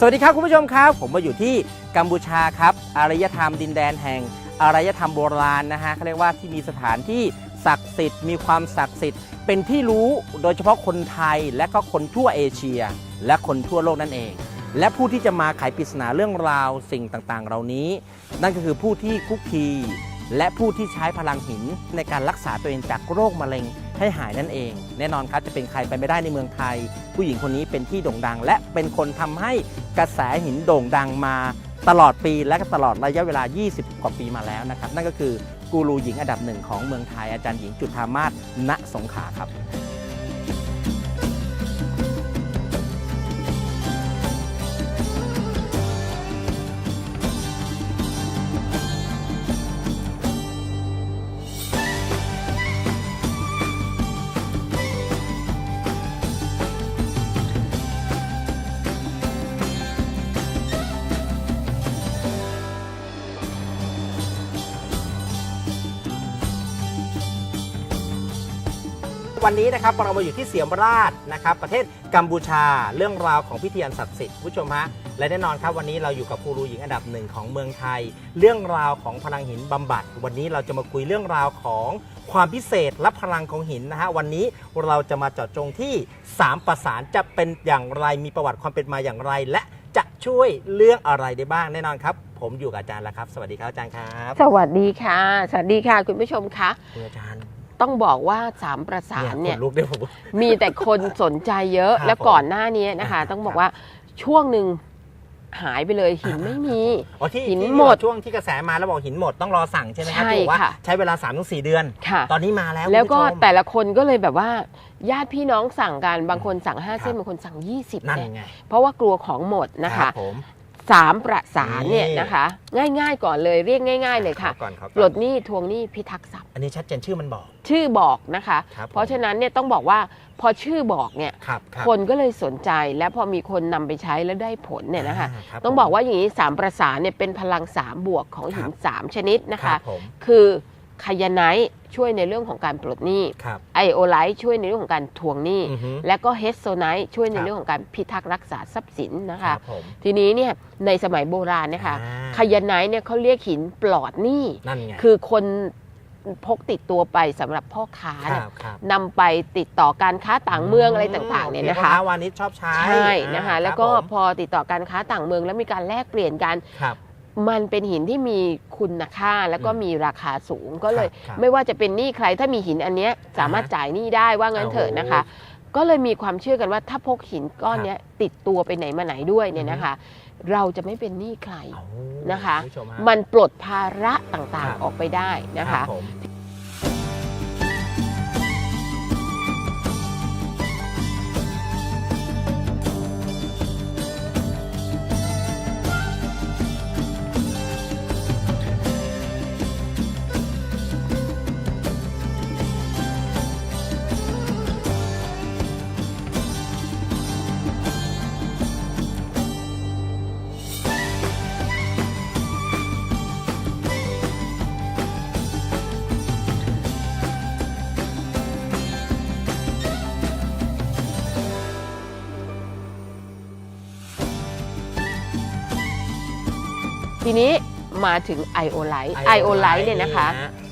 สวัสดีครับคุณผู้ชมครับ ผมมาอยู่ที่กัมพูชาครับอารยธรรมดินแดนแห่งอารยธรรมโบราณนะฮะเขาเรียกว่าที่มีสถานที่ศักดิ์สิทธิ์มีความศักดิ์สิทธิ์ เป็นที่รู้โดยเฉพาะคนไทยและก็คนทั่วเอเชีย และคนทั่วโลกนั่นเอง และผู้ที่จะมาไขปริศนาเรื่องราวสิ่งต่างๆ เหล่านี้ นั่นก็คือผู้ที่คุกคี และผู้ที่ใช้พลังหินในการรักษาตัวเองจากโรคมะเร็งให้หายนั่นเอง แน่นอนครับจะเป็นใครไปไม่ได้ในเมืองไทย ผู้หญิงคนนี้เป็นที่โด่งดัง และเป็นคนทำให้กระแสหินโด่งดังมาตลอดปีและตลอดระยะเวลา 20 กว่าปีมาแล้วนะครับ นั่นก็คือกูรูหญิงอันดับหนึ่งของเมืองไทยอาจารย์หญิงจุฑามาศณสงขาครับ วันนี้นะครับเรามาอยู่ที่เสียมราชนะครับ ประเทศกัมพูชาเรื่องราวของพิธีอันศักดิ์สิทธิ์ผู้ชมฮะและแน่นอนครับวันนี้เราอยู่กับกูรูหญิงอันดับหนึ่งของเมืองไทย เรื่องราวของพลังหินบำบัด วันนี้เราจะมาคุยเรื่องราวของความพิเศษและพลังของหินนะฮะวันนี้เราจะมาเจาะจงที่สามประสานจะเป็นอย่างไรมีประวัติความเป็นมาอย่างไร และจะช่วยเรื่องอะไรได้บ้างแน่นอนครับ ผมอยู่กับอาจารย์แล้วครับ สวัสดีครับอาจารย์ครับ สวัสดีค่ะ สวัสดีค่ะคุณผู้ชมคะคุณอาจารย์ ต้องบอกว่าสามประสานเนี่ยขลุกได้ผม มีแต่คนสนใจเยอะครับและก่อนหน้านี้นะคะอ่าต้องบอกว่าช่วงหนึ่งหายไปเลยหินไม่มีอ๋อที่หินที่หมดช่วงที่กระแสมาแล้วบอกหินหมดต้องรอสั่งใช่ไหมครับใช่ที่บอกว่าค่ะใช้เวลา3ามถึงสเดือนค่ะตอนนี้มาแล้ว แล้วก็คุณผู้ชมแต่ละคนก็เลยแบบว่า ญาติพี่น้องสั่งกันบางคนสั่ง 5 เส้นครับบางคนสั่ง 20นั่นเนี่ยไงเพราะว่ากลัวของหมดนะรัคะบผม สามประสานเนี่ยนี่นะคะ ง่ายๆก่อนเลยเรียกง่าย ๆ เลยค่ะขอก่อนขอก่อนปลดหนี้ทวงหนี้พิทักษ์ทรัพย์อันนี้ชัดเจนชื่อมันบอก ชื่อบอกนะคะ ครับผม เพราะฉะนั้นเนี่ยต้องบอกว่าพอชื่อบอกเนี่ย ครับรับคนก็เลยสนใจและพอมีคนนำไปใช้แล้วได้ผลเนี่ยนะคะารับต้องบอกว่าอย่างนี้สามประสานเนี่ยเป็นพลังสามบวกของหินครับสามชนิดนะครัคะ บผม คือ คายาไนท์ช่วยในเรื่องของการปลดหนี้ครับไอโอไลท์ช่วยในเรื่องของการทวงหนี้อือฮึและก็เฮสโซไนท์ช่วยในครับเรื่องของการพิทักษ์รักษาทรัพย์สินนะครัคะบผมทีนี้เนี่ยในสมัยโบราณเนะคะอ่าคายาไนท์เนี่ยเขาเรียกหินปลอดหนี้นั่นไงคือคนพกติดตัวไปสำหรับพ่อค้าคเนี่ยรับครับนำไปติดต่อการค้าต่างเมืองอะไรต่างๆเนี่ยนะคะที่พ่อาวานิชชอบใช้ใช่นะคะอ่าแล้วก็ครับผมพอติดต่อการค้าต่างเมืองแล้วมีการแลกเปลี่ยนกันครับ มันเป็นหินที่มีคุณค่าแล้วก็อืมมีราคาสูงก็เลย ครับไม่ว่าจะเป็นหนี้ใครถ้ามีหินอันเนี้ยสามารถอ่าฮะจ่ายหนี้ได้ว่างั้นเถอะนะคะ ก็เลยมีความเชื่อกันว่าถ้าพกหินก้อนเนี้ยติดตัวไปไหนมาไหนด้วยเนี่ยนะคะ เราจะไม่เป็นหนี้ใคร เอานะคะ ณผู้ชฮะมันปลดภาระต่างครับๆออกไปได้นะรัคะ บผม ทีนี้มาถึงไอโอไลท์ไอโอไลท์เนี่ยนะคะ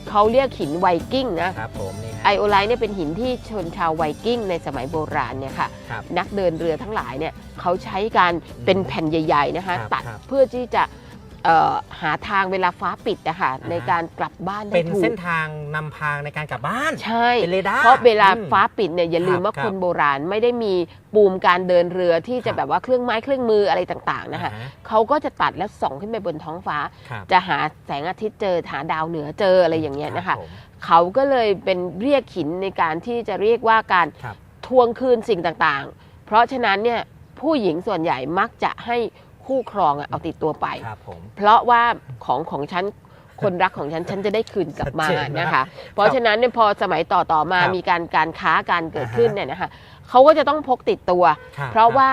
เขาเรียกหินไวกิ้งนะครับผมนี่ฮะไอโอไลท์เนี่ยเป็นหินที่ชนชาวไวกิ้งในสมัยโบราณเนี่ยค่ะครับนักเดินเรือทั้งหลายเนี่ยเขาใช้การเป็นแผ่นใหญ่ ๆนะคะครับตัดครับเพื่อที่จะ เอ่อหาทางเวลาฟ้าปิดนะคะอ่าฮะในการกลับบ้านได้เป็นถูเส้กนทางนำพางในการกลับบ้าน ใช่เป็นเรดาร์เพราะเวลาอืมฟ้าปิดเนี่ยอย่าลืมครับว่าครับคนโบราณไม่ได้มีปูมการเดินเรือที่ครัจะบแบบว่าเครื่องไม้เครื่องมืออะไรต่างๆนะคะอ่าฮเขาก็จะตัดแล้วส่องขึ้นไปบนท้องฟ้า ครับจะหาแสงอาทิตย์เจอหาดาวเหนือเจออะไรอย่างเงี้ยนะคะ รับผมเขาก็เลยเป็นเรียกหินในการที่จะเรียกว่าการครับ ทวงคืนสิ่งต่างๆ เพราะฉะนั้นเนี่ยผู้หญิงส่วนใหญ่มักจะให้ คู่ครองอะเอาติดตัวไป ครับผม เพราะว่าของของฉันคนรักของฉันฉันจะได้คืนกลับมาชัดเจนมากนะคะ เพราะฉะนั้นเนี่ยพอสมัยต่อต่อๆมาครับมีการการค้าการเกิดอ่าฮะขึ้นเนี่ยนะคะเขาก็จะต้องพกติดตัว ครับเพราะว่า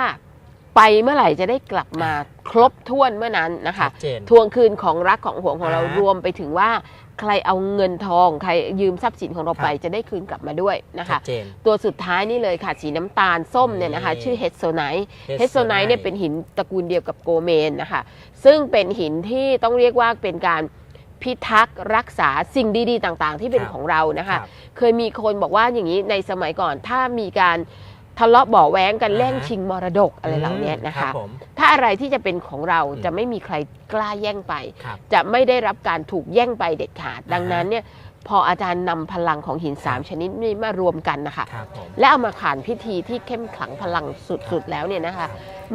ไปเมื่อไหร่จะได้กลับมาครบถ้วนเมื่อนั้นนะคะชัดเจน ทวงคืนของรักของห่วงของเราอ่ารวมไปถึงว่า ใครเอาเงินทองใครยืมทรัพย์สินของเราไปครับจะได้คืนกลับมาด้วยนะชัคะ ดเจน ตัวสุดท้ายนี่เลยค่ะ สีน้ำตาลส้มเนี่ยนะคะ นี่ ชื่อเฮดโซไนท์ Hexonite เฮดโซไนท์เนี่ยเป็นหินตระกูลเดียวกับโกเมนนะคะ ซึ่งเป็นหินที่ต้องเรียกว่าเป็นการพิทักษ์รักษาสิ่งดีๆ ต่างๆ ที่เป็นครับของเรานะคะ รับ เคยมีคนบอกว่าอย่างนี้ในสมัยก่อนถ้ามีการ ทะเลาะเบาะแว้งกันอ่าฮะแย่งชิงมรดกอะไรเหล่านี้นะรัคะ บผมถ้าอะไรที่จะเป็นของเราอืมจะไม่มีใครกล้าแย่งไป ครับ จะไม่ได้รับการถูกแย่งไปเด็ดขาด ดังอ่าฮะนั้นเนี่ยพออาจารย์นำพลังของหินสามครับชนิดนี้มารวมกันนะคะ ครับผม และเอามาขานพิธีที่เข้มขลังพลังสุดๆแล้วเนี่ยนะคะ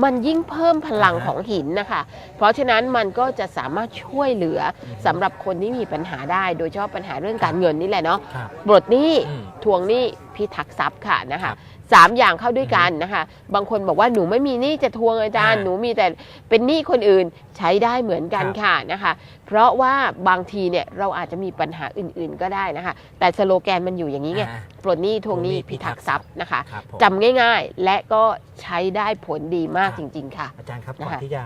มันยิ่งเพิ่มพลังอ่าฮะของหินนะคะ เพราะฉะนั้นมันก็จะสามารถช่วยเหลือสำหรับคนที่มีปัญหาได้ โดยเฉพาะปัญหาเรื่องการเงินนี่แหละเนาะครับ ปลดหนี้อืม ทวงหนี้พิทักษ์ทรัพย์ค่ะนะครัคะ บ สามอย่างเข้าด้วยกันนะคะ บางคนบอกว่าหนูไม่มีหนี้จะทวงอาจารย์อ่าหนูมีแต่เป็นหนี้คนอื่นใช้ได้เหมือนกันครับค่ะนะคะ เพราะว่าบางทีเนี่ยเราอาจจะมีปัญหาอื่นๆก็ได้นะคะ แต่สโลแกนมันอยู่อย่างนี้ไงอ่าปลดหนี้ทวงหนี้ทวงหนี้พิทักษ์ทรัพย์นะคะครับผมจำง่ายๆ และก็ใช้ได้ผลดีมากจริง ๆ ค่ะ อาจารย์ครับนะคะก่อนที่จะ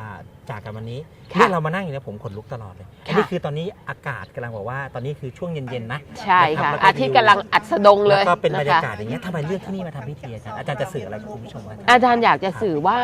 จากกันวันนี้ค่ะเนี่ยเรามานั่งอยู่เนี่ยผมขนลุกตลอดเลยค่ะอันนี้คือตอนนี้อากาศกำลังบอกว่าตอนนี้คือช่วงเย็นๆนะใช่ค่ะนะครับแล้วก็อาทิตย์กำลังอัดสดงเลแล้วยก็เป็นบรรยาะคะกาศอย่างเงี้ยทำไมเลือกที่นี่มาทำพิธีอาจารย์อาจารย์จะสื่ออะไรกับคุณผู้ชมบ้างครับอาจารย์อยากจะสื่อว่า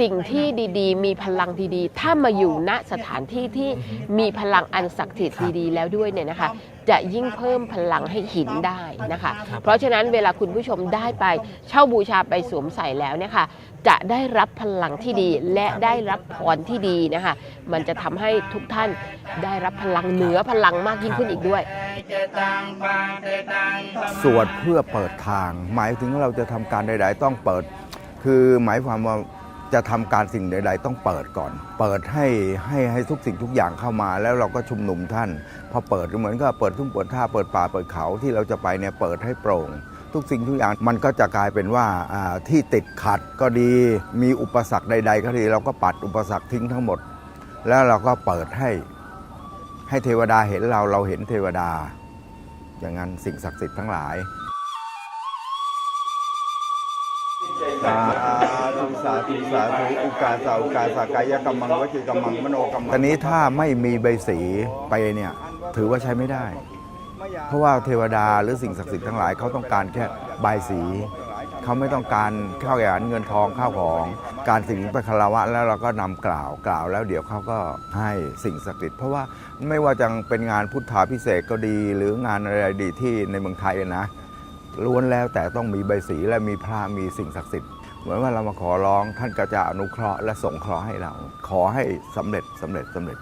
สิ่งที่ดีๆ มีพลังดีๆ ถ้ามาอยู่ณสถานที่ที่มีพลังอันศักดิ์สิทธิ์ดีๆแล้วด้วยเนี่ยนะคะ จะยิ่งเพิ่มพลังให้หินได้นะคะครับเพราะฉะนั้นเวลาคุณผู้ชมได้ไปเช่าบูชาไปสวมใส่แล้วเนี่ยค่ะจะได้รับพลังที่ดีและได้รับพรที่ดีนะคะ มันจะทำให้ทุกท่านได้รับพลังเหนือพลังมากยิ่งขึ้นอีกด้วย สวดเพื่อเปิดทาง หมายถึงเราจะทำการใด ๆ ต้องเปิด คือหมายความว่า จะทำการสิ่งใด ๆ ต้องเปิดก่อน เปิดให้ให้ให้ทุกสิ่งทุกอย่างเข้ามาแล้วเราก็ชุมนุมท่าน พอเปิดก็เหมือนกับเปิดทุ่งเปิดท่าเปิดป่าเปิดเขาที่เราจะไปเนี่ยเปิดให้โปร่ง ทุกสิ่งทุกอย่างมันก็จะกลายเป็นว่าที่ติดขัดก็ดี มีอุปสรรคใด ๆ ก็ดีเราก็ปัดอุปสรรคทิ้งทั้งหมด แล้วเราก็เปิดให้ให้เทวดาเห็นเราเราเห็นเทวดา อย่างนั้นสิ่งศักดิ์สิทธิ์ทั้งหลาย สาธุสาธุสาธุอุกาสาอุกาสากายกรรมังวจีกรรมังมโนกรรมังตอนนี้ถ้าไม่มีใบสีไปเนี่ยถือว่าใช้ไม่ได้ เพราะว่าเทวดาหรือสิ่งศักดิ์สิทธิ์ทั้งหลายเขาต้องการแค่ใบสีเขาไม่ต้องการข้าวแหวนเงินทองข้าวของ การสิ่งไปคารวะแล้วเราก็นำกล่าวกล่าวแล้วเดี๋ยวเขาก็ให้สิ่งศักดิ์สิทธิ์เพราะว่าไม่ว่าจะเป็นงานพุทธาพิเศษก็ดี หรืองานอะไรดีที่ในเมืองไทยนะ ล้วนแล้วแต่ต้องมีใบสีและมีพระมีสิ่งศักดิ์สิทธิ์เหมือนว่าเรามาขอร้องท่านก็จะอนุเคราะห์และสงเคราะห์ให้เรา ขอให้สำเร็จสำเร็จสำเร็จ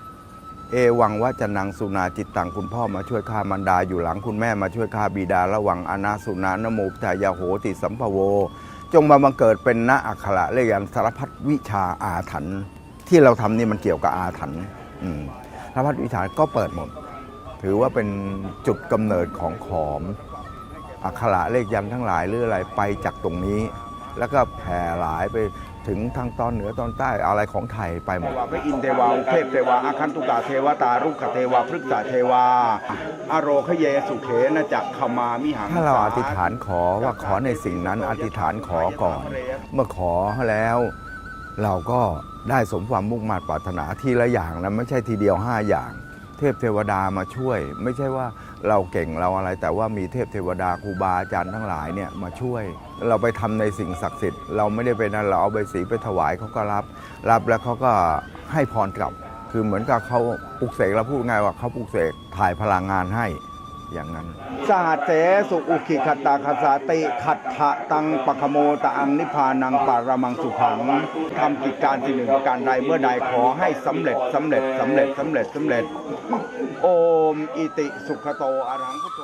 เอวังว่าจะนางสุนาจิตตังคุณพ่อมาช่วยข้ามันดาอยู่หลังคุณแม่มาช่วยข้าบิดาระวังอนาสุนานโมปทายาโหติสัมภโว จงมาบังเกิดเป็นณอักขระเลยันสารพัดวิชาอาถรรพ์ที่เราทำนี่มันเกี่ยวกับอาถรรพ์สารพัดวิชาก็เปิดหมด ถือว่าเป็นจุดกำเนิดของขอม อักขระเลขยันต์ทั้งหลายหรืออะไรไปจากตรงนี้ แล้วก็แผ่หลายไปถึงทางตอนเหนือตอนใต้อะไรของไทยไปหมดพระอินทร์เทวาอุเทพเทวาอาคันตุกาเทวตารุกขเทวาพฤกษาเทวา อโรคเยสุเขนะจักขมามิหังถ้าเราอธิษฐานขอว่าขอในสิ่งนั้นอธิษฐานขอก่อน เมื่อขอแล้วเราก็ได้สมความมุ่งมั่นปรารถนาทีละอย่างนะไม่ใช่ทีเดียวห้าอย่าง เทพเทวดามาช่วย ไม่ใช่ว่าเราเก่งเราอะไร แต่ว่ามีเทพเทวดาครูบาอาจารย์ทั้งหลายเนี่ยมาช่วย เราไปทำในสิ่งศักดิ์สิทธิ์เราไม่ได้ไปนั้นเราเอาใบสีไปถวายเขาก็รับ รับแล้วเขาก็ให้พรกลับ คือเหมือนกับเขาปลุกเสกเราพูดง่ายว่าเขาปลุกเสกถ่ายพลังงานให้ อย่างนั้นสหัสเสสุอุคิขตาคสาติขัตถะตังปะขโมตะอังนิพพานังปารมังสุขังทำกิจการสิ่งหนึ่งประการใดเมื่อใดขอให้สำเร็จสำเร็จสำเร็จสำเร็จสำเร็จ โอมอิติสุขโตอรหังพุทโธ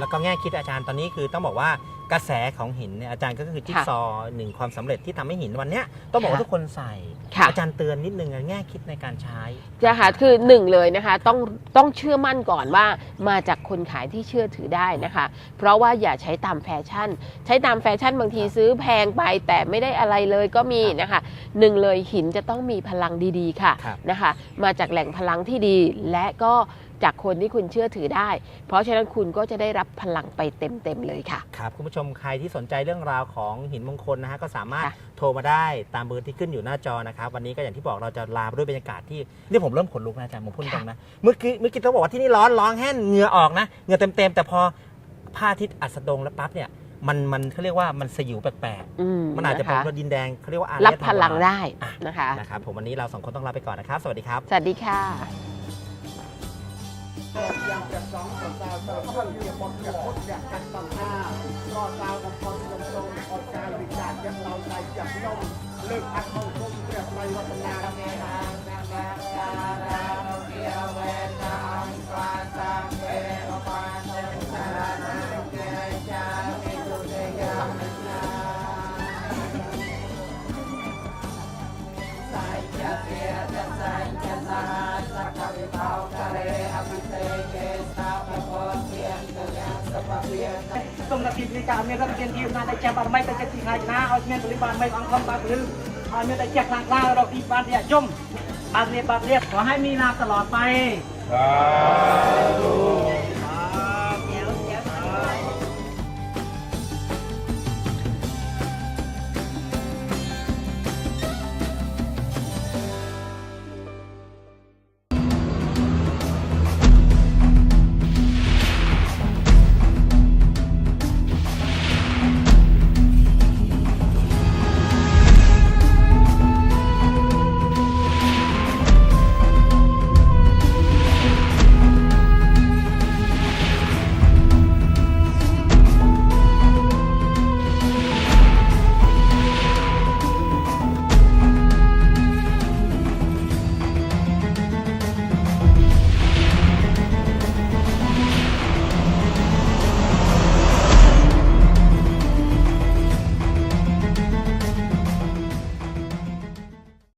แล้วก็แง่คิดอาจารย์ตอนนี้คือต้องบอกว่า กระแสของหินเนี่ยอาจารย์ก็คือจิ๊กซอว์หนึ่งความสำเร็จที่ทำให้หินวันเนี้ยต้องบอกว่าค่ะทุกคนใส่ ค่ะ อาจารย์เตือนนิดนึงอะแง่คิดในการใช้จะค่ะคือหนึ่งเลยนะคะต้องต้องเชื่อมั่นก่อนว่ามาจากคนขายที่เชื่อถือได้นะคะ เพราะว่าอย่าใช้ตามแฟชั่น ใช้ตามแฟชั่นบางทีซื้อแพงไปแต่ไม่ได้อะไรเลยก็มีนะคะหนึ่งเลยหินจะต้องมีพลังดีๆค่ะครับ นะคะ มาจากแหล่งพลังที่ดีและก็ จากคนที่คุณเชื่อถือได้ เพราะฉะนั้นคุณก็จะได้รับพลังไปเต็มๆเลยค่ะ ครับ คุณผู้ชมใครที่สนใจเรื่องราวของหินมงคลนะฮะก็สามารถค่ะ โทรมาได้ตามเบอร์ที่ขึ้นอยู่หน้าจอนะครับวันนี้ก็อย่างที่บอกเราจะลาไปด้วยบรรยากาศที่นี่ผมเริ่มขนลุกนะอาจารย์ผมพูดตรงนะเมื่อกี้เมื่อกี้ต้องบอกว่าที่นี่ร้อนร้องแห้งเหงื่อออกนะเหงื่อเต็มๆแต่พอพระอาทิตย์อัสดงแล้วปั๊บเนี่ยมันมันเขาเรียกว่ามันสยิวแปลกอืมๆมันอาจจะเป็นคดินแดงเขาเรียกว่าอารรับยธรพรมลังโบราณได้นะคะ นะครับผมวันนี้เราสองคนต้องลาไปก่อนนะครับสวัสดีครับ สวัสดีค่ะ เสื่อมเสื่อนที่หมดจะพดอยากกันต่างหน้าก็สาวกับคนลงตรงอดการวิจารณ์ยังเราใจจับย่องเลิกพักเข้าคมเรียบไรวัฒนาเมหางนางนาคาราเกี่ยวเวน សូមដល់ទីនេះការមានរដ្ឋាភិបាលណាដែលចាំបារមីទៅចិត្តទីថ្ងៃណាឲ្យមានបរិបានមិនអង្គខំបាក់លឺឲ្យមានតែចេះខ្លាំងខ្លារកទីបានទីយមបាទនេះបាទរៀបខอให้มีนาตลอดไป สาธุ